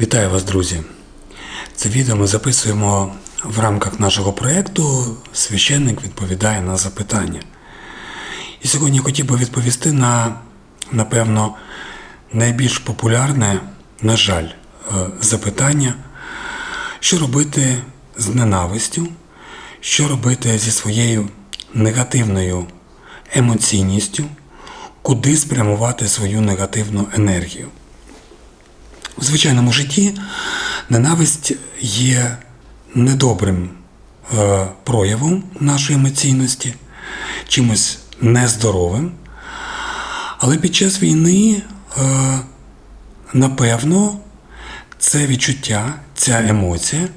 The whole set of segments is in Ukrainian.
Вітаю вас, друзі! Це відео ми записуємо в рамках нашого проєкту Священник відповідає на запитання. І сьогодні я хотів би відповісти на, напевно, найбільш популярне, на жаль, е, запитання, що робити з ненавистю, що робити зі своєю негативною емоційністю, куди спрямувати свою негативну енергію. У звичайному житті ненависть є недобрим е, проявом нашої емоційності, чимось нездоровим. Але під час війни, е, напевно, це відчуття, ця емоція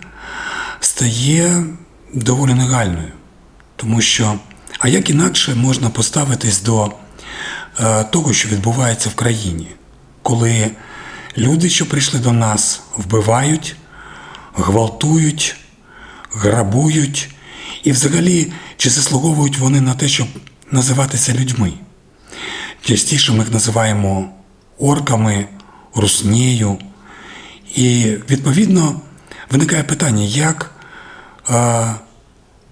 стає доволі нагальною. Тому що, а як інакше можна поставитись до е, того, що відбувається в країні, коли люди, що прийшли до нас, вбивають, гвалтують, грабують, і взагалі чи заслуговують вони на те, щоб називатися людьми. Частіше ми їх називаємо орками, руснею. І відповідно виникає питання, як е,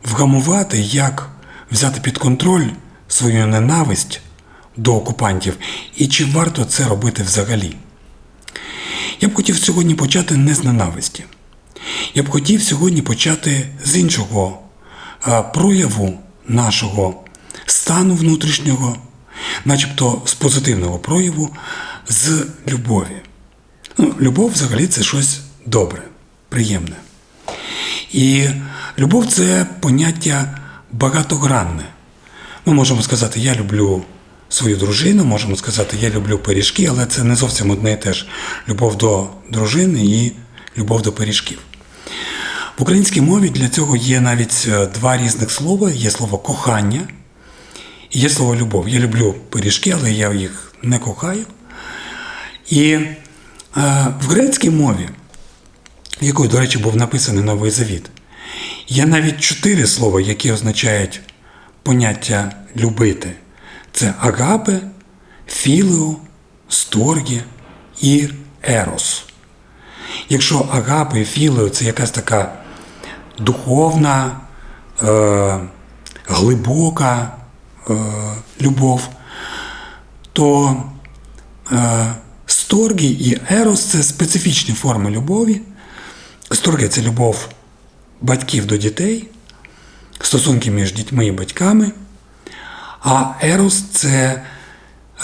вгамувати, як взяти під контроль свою ненависть до окупантів, і чи варто це робити взагалі. Я б хотів сьогодні почати не з ненависті. Я б хотів сьогодні почати з іншого а, прояву нашого стану внутрішнього, начебто з позитивного прояву, з любові. Ну, Любов взагалі це щось добре, приємне. І любов це поняття багатогранне. Ми можемо сказати, я люблю свою дружину, можемо сказати, я люблю пиріжки, але це не зовсім одне і те ж любов до дружини і любов до пиріжків. В українській мові для цього є навіть е, два різних слова: є слово кохання і є слово любов. Я люблю пиріжки, але я їх не кохаю. І е, в грецькій мові, якою, до речі, був написаний Новий Завіт, є навіть чотири слова, які означають поняття любити. Це агапе, філео, сторгі і ерос. Якщо агапе і філео це якась така духовна, е, глибока е, любов, то е, сторгі і ерос це специфічні форми любові. Сторгі це любов батьків до дітей, стосунки між дітьми і батьками. А ерос це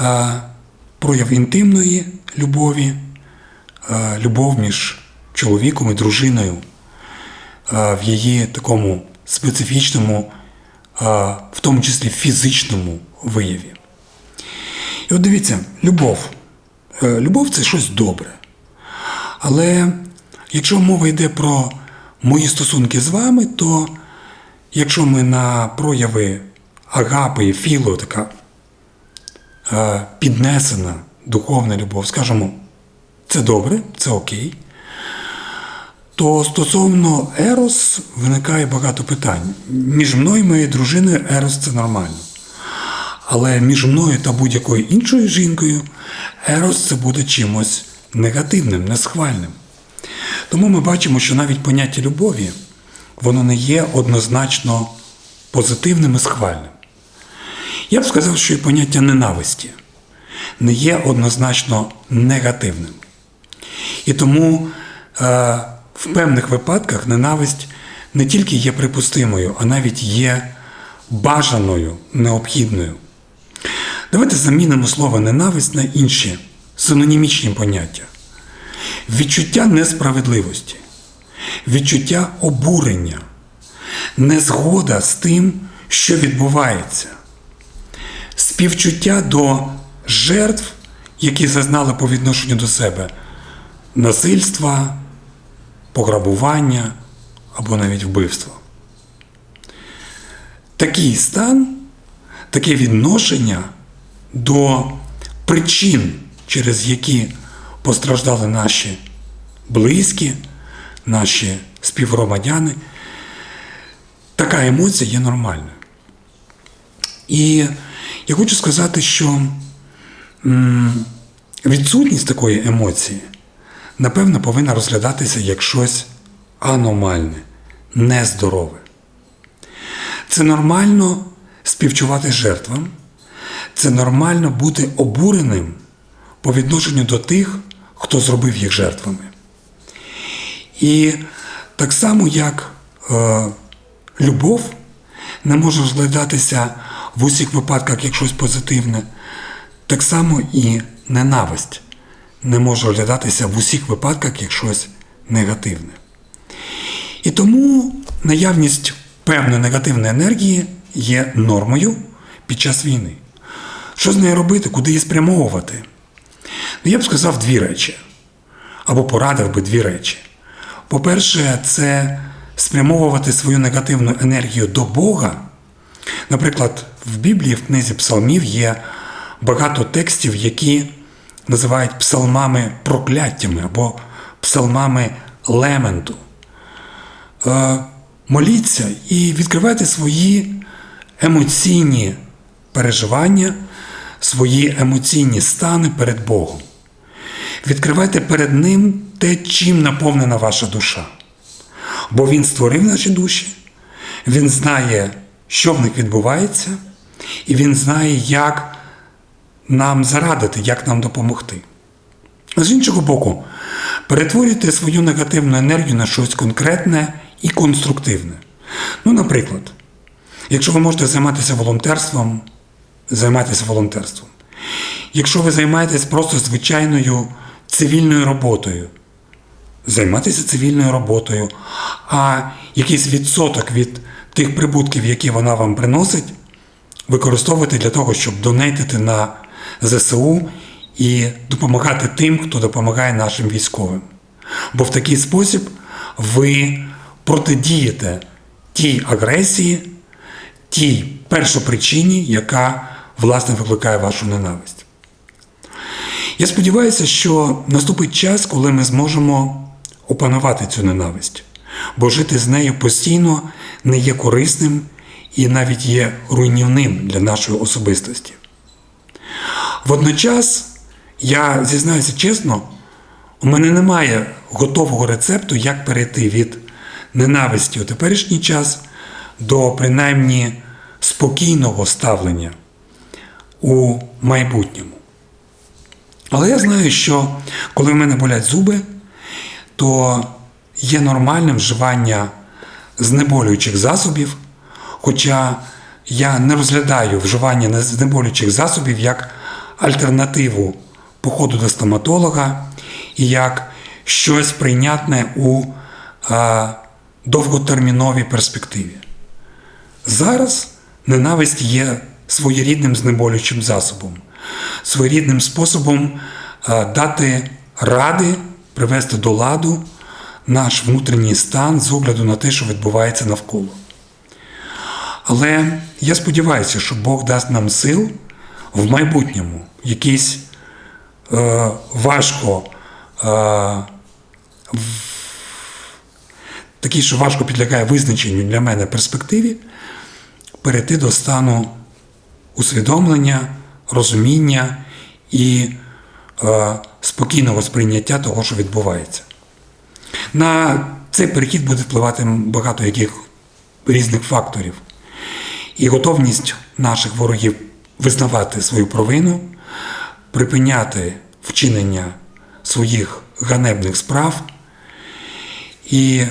е, прояв інтимної любові, е, любов між чоловіком і дружиною е, в її такому специфічному, е, в тому числі фізичному вияві. І от дивіться, любов. Е, любов це щось добре. Але якщо мова йде про мої стосунки з вами, то якщо ми на прояви агапи філо, така е, піднесена духовна любов, скажімо, це добре, це окей, то стосовно Ерос виникає багато питань. Між мною і моєю дружиною Ерос це нормально. Але між мною та будь-якою іншою жінкою Ерос це буде чимось негативним, несхвальним. Тому ми бачимо, що навіть поняття любові, воно не є однозначно позитивним і схвальним. Я б сказав, що і поняття ненависті не є однозначно негативним. І тому е, в певних випадках ненависть не тільки є припустимою, а навіть є бажаною, необхідною. Давайте замінимо слово ненависть на інші синонімічні поняття. Відчуття несправедливості, відчуття обурення, незгода з тим, що відбувається, співчуття до жертв, які зазнали по відношенню до себе насильства, пограбування або навіть вбивства. Такий стан, таке відношення до причин, через які постраждали наші близькі, наші співгромадяни, така емоція є нормальною. І я хочу сказати, що відсутність такої емоції напевно, повинна розглядатися як щось аномальне, нездорове. Це нормально співчувати жертвам, це нормально бути обуреним по відношенню до тих, хто зробив їх жертвами. І так само, як е, любов не може розглядатися в усіх випадках як щось позитивне, так само і ненависть не може розглядатися в усіх випадках як щось негативне. І тому наявність певної негативної енергії є нормою під час війни. Що з нею робити, куди її спрямовувати? Ну, я б сказав дві речі, або порадив би дві речі. По-перше, це спрямовувати свою негативну енергію до Бога. Наприклад, в Біблії, в книзі Псалмів є багато текстів, які називають псалмами прокляттями або псалмами лементу. Е, Моліться і відкривайте свої емоційні переживання, свої емоційні стани перед Богом. Відкривайте перед Ним те, чим наповнена ваша душа. Бо Він створив наші душі, Він знає, що в них відбувається, і Він знає, як нам зарадити, як нам допомогти. З іншого боку, перетворюйте свою негативну енергію на щось конкретне і конструктивне. Ну, наприклад, якщо ви можете займатися волонтерством, займайтеся волонтерством. Якщо ви займаєтесь просто звичайною цивільною роботою, займайтеся цивільною роботою, а якийсь відсоток від тих прибутків, які вона вам приносить, використовуйте для того, щоб донейтити на ЗСУ і допомагати тим, хто допомагає нашим військовим. Бо в такий спосіб ви протидієте тій агресії, тій першопричині, яка власне викликає вашу ненависть. Я сподіваюся, що наступить час, коли ми зможемо опанувати цю ненависть, бо жити з нею постійно не є корисним і навіть є руйнівним для нашої особистості. Водночас, я зізнаюся чесно, у мене немає готового рецепту, як перейти від ненависті у теперішній час до принаймні спокійного ставлення у майбутньому. Але я знаю, що коли в мене болять зуби, то є нормальним вживання знеболюючих засобів, хоча я не розглядаю вживання знеболюючих засобів як альтернативу походу до стоматолога і як щось прийнятне у а, довготерміновій перспективі. Зараз ненависть є своєрідним знеболюючим засобом, своєрідним способом а, дати ради, привести до ладу наш внутрішній стан з огляду на те, що відбувається навколо. Але я сподіваюся, що Бог дасть нам сил в майбутньому якийсь е, важко, е, такий, що важко підлягає визначенню для мене перспективі, перейти до стану усвідомлення, розуміння і спокійного сприйняття того, що відбувається. На цей перехід буде впливати багато яких різних факторів. І готовність наших ворогів визнавати свою провину, припиняти вчинення своїх ганебних справ, і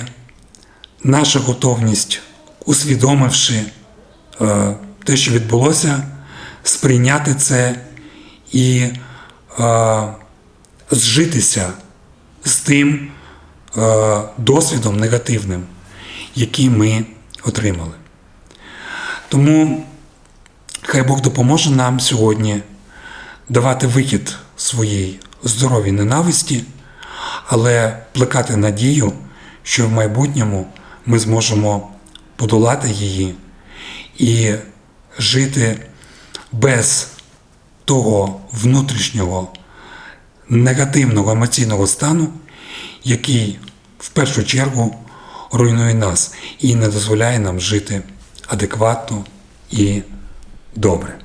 наша готовність, усвідомивши е, те, що відбулося, сприйняти це і зжитися з тим досвідом негативним, який ми отримали. Тому хай Бог допоможе нам сьогодні давати вихід своїй здоровій ненависті, але плекати надію, що в майбутньому ми зможемо подолати її і жити без того внутрішнього негативного емоційного стану, який в першу чергу руйнує нас і не дозволяє нам жити адекватно і добре.